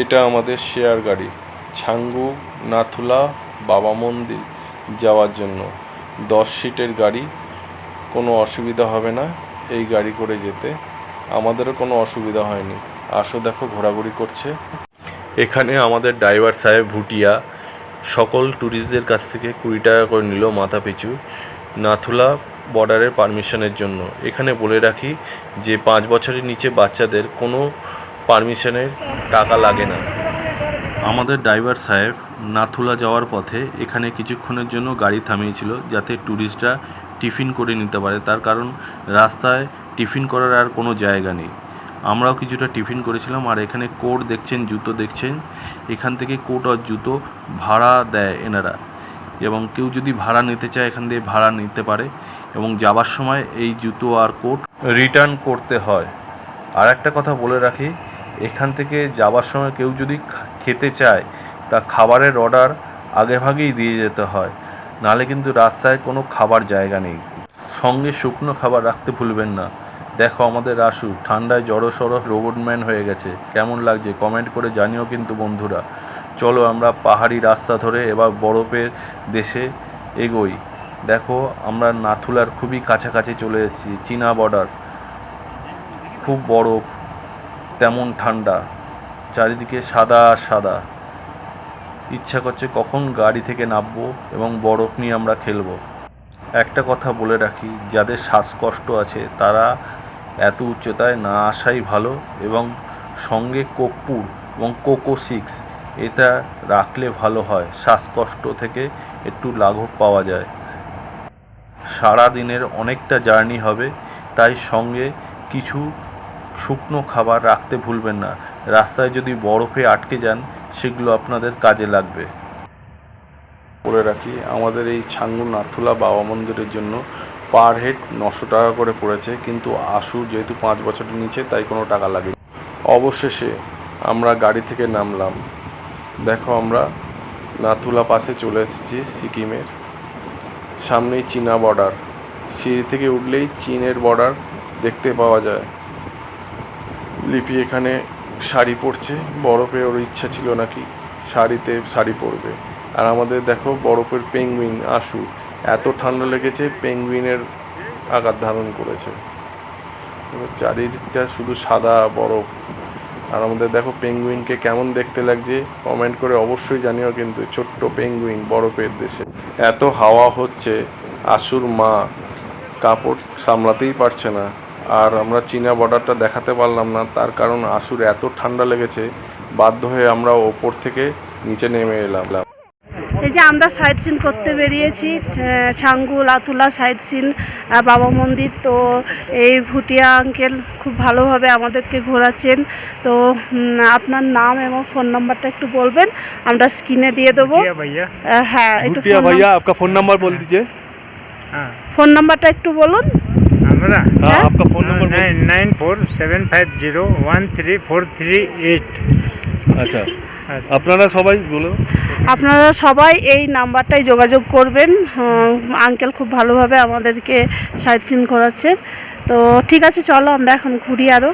এটা আমাদের শেয়ার গাড়ি। ছাঙ্গু, নাথুলা, বাবা মন্দির যাওয়ার জন্য। দশ সিটের গাড়ি, কোনো অসুবিধা হবে না এই গাড়ি করে যেতে। আমাদেরও কোনো অসুবিধা হয়নি। আসো দেখো, ঘোরাঘুরি করছে। এখানে আমাদের ড্রাইভার সাহেব ভুটিয়া, সকল ট্যুরিস্টদের কাছ থেকে কুড়ি টাকা করে নিল মাথা পিছু। নাথুলা বর্ডারের পারমিশনের জন্য। এখানে বলে রাখি যে, পাঁচ বছরের নিচে বাচ্চাদের কোনো পারমিশনের টাকা লাগে না। আমাদের ড্রাইভার সাহেব নাথুলা যাওয়ার পথে এখানে কিছুক্ষণের জন্য গাড়ি থামিয়েছিল যাতে ট্যুরিস্টরা টিফিন করে নিতে পারে। তার কারণ রাস্তায় টিফিন করার আর কোনো জায়গা নেই। আমরাও কিছুটা টিফিন করেছিলাম আর এখানে কোট দেখছেন, জুতো দেখছেন। এখান থেকে কোট আর জুতো ভাড়া দেয় এনারা। এবং কেউ যদি ভাড়া নিতে চায়, এখান দিয়ে ভাড়া নিতে পারে। এবং যাবার সময় এই জুতো আর কোট রিটার্ন করতে হয়। আর একটা কথা বলে রাখি এখান থেকে যাবার সময় কেউ যদি খেতে চায়, তা খাবারের অর্ডার আগেভাগেই দিয়ে যেতে হয়। নাহলে কিন্তু রাস্তায় কোনো খাবার জায়গা নেই। সঙ্গে শুকনো খাবার রাখতে ভুলবেন না। দেখো আমাদের রাসু ঠান্ডায় জড়ো সড়ো রোবটম্যান হয়ে গেছে। কেমন লাগছে? কমেন্ট করে জানিও কিন্তু বন্ধুরা। চলো আমরা পাহাড়ি রাস্তা ধরে এবার বরফের দেশে এগোই। দেখো আমরা নাথুলার খুবই কাছাকাছি চলে এসেছি, চীনা বর্ডার খুব বরফ। তেমন ঠান্ডা, চারিদিকে সাদা সাদা। ইচ্ছা করছে কখন গাড়ি থেকে নামবো এবং বরফ নিয়ে আমরা খেলব। একটা কথা বলে রাখি, যাদের শ্বাসকষ্ট আছে তারা এত উচ্চতায় না আসাই ভালো এবং সঙ্গে কর্পূর এবং কোকো সিক্স, এটা রাখলে ভালো হয়, শ্বাসকষ্ট থেকে একটু লাঘব পাওয়া যায়। সারা দিনের অনেকটা জার্নি হবে, তাই সঙ্গে কিছু শুকনো খাবার রাখতে ভুলবেন না। রাস্তায় যদি বরফে আটকে যান, সেগুলো আপনাদের কাজে লাগবে। বলে রাখি, আমাদের এই ছাঙ্গু নাথুলা বাবা মন্দিরের জন্য পার হেড নশো টাকা করে পড়েছে, কিন্তু আশু যেহেতু পাঁচ বছরের নিচে, তাই কোনো টাকা লাগে অবশেষে আমরা গাড়ি থেকে নামলাম। দেখো আমরা নাথুলা পাশে চলে এসেছি সিকিমের সামনেই চীনা বর্ডার সিঁড়ি থেকে উঠলেই চীনের বর্ডার দেখতে পাওয়া যায়। লিপি এখানে শাড়ি পরছে। বরফে ওর ইচ্ছা ছিল নাকি শাড়িতে শাড়ি পরবে। আর আমাদের দেখো বরফের পেঙ্গুইন, আশু। এত ঠান্ডা লেগেছে, পেঙ্গুইনের আকার ধারণ করেছে। চারিদিকটা শুধু সাদা, বরফ। আর আমাদের দেখো পেঙ্গুইনকে কেমন দেখতে লাগছে কমেন্ট করে অবশ্যই জানিও কিন্তু, ছোট্ট পেঙ্গুইন বরফের দেশে। এত হাওয়া হচ্ছে, আশুর মা কাপড় সামলাতেই পারছে না। আর আমরা চীনা বর্ডারটা দেখাতে পারলাম না তার কারণ আসুর এত ঠান্ডা লেগেছে বাধ্য হয়ে আমরা ওপর থেকে নিচে নেমে এলাম। এই যে আমরা সাইট সিন করতে বেরিয়েছি ছাঙ্গু লাতুলা সাইট সিন বাবা মন্দির তো এই ভুটিয়া আঙ্কেল খুব ভালোভাবে আমাদেরকে ঘোরাচ্ছেন। তো আপনার নাম এবং ফোন নাম্বারটা একটু বলবেন আমরা স্ক্রিনে দিয়ে দেবো। হ্যাঁ ভাইয়া আপনার ফোন নাম্বার বল দিচ্ছে। হ্যাঁ। ফোন নাম্বারটা একটু বলুন। हमारा हाँ हाँ? आपका फ़ोन नंबर बोल nine nine four seven five zero one three four three eight আচ্ছা আপনারা সবাই বলো আপনারা সবাই এই নাম্বারটাই যোগাযোগ করবেন আঙ্কেল খুব ভালোভাবে আমাদেরকে সাইট সিন করাচ্ছেন তো ঠিক আছে চলো আমরা এখন ঘুরি আরও